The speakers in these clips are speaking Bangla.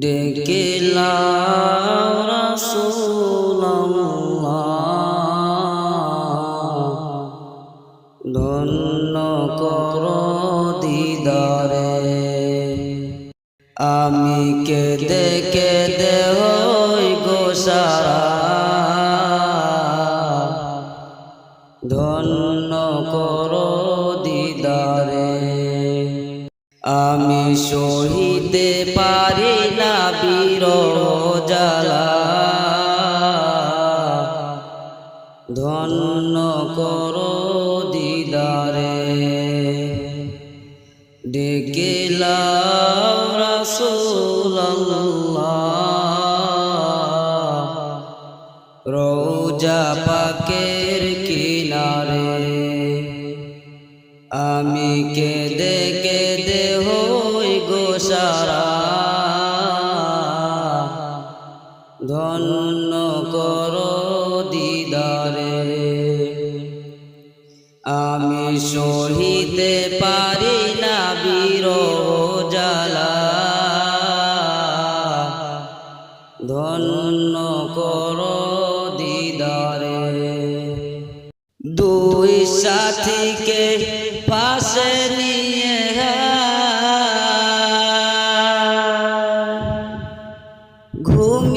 ডেকেলাম ধন্য কর দিদারে আমি কে দেখে দেহ গোসারা আমি সহিতে পারি না বীর জ্বালা। ধন্য কর দিদারে। রাসূলুল্লাহ। রোজা পাকের কিনারে। আমি কে কেদে গোসারা ধন্য কর দিদারে। আমি সহিতে পারি না বীর জ্বালা। ধন্য কর দিদারে। দুই সাথীকে পাশে নিয়ে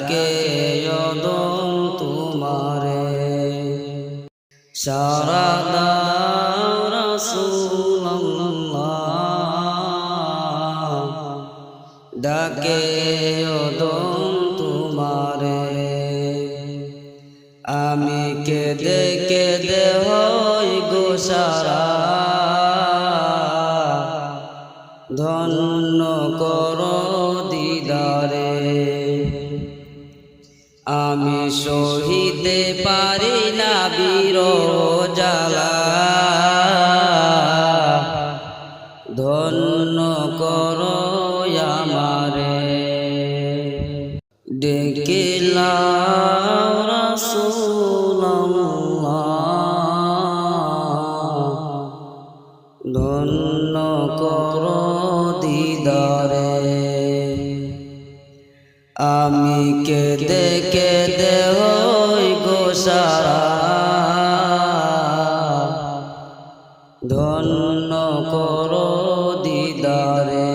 ডাকে যদম তোমারে। রসুল্লাহ ডাকে যদম তোমারে। আমি কেদে কেদে হই গোসারা। ধন্য কর দিদারে। আমি সহিতে পারি না বীর জ্বালা ধন্য কর আমারে। রাসূলুল্লাহ। ধন্য কর দিদারে। আমি কেদে কেদে হই গোসারা ধন্য কর দিদারে।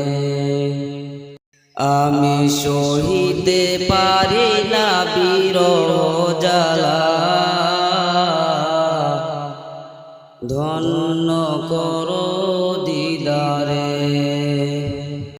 আমি সহিতে পারি না বীর জ্বালা। ধন্য কর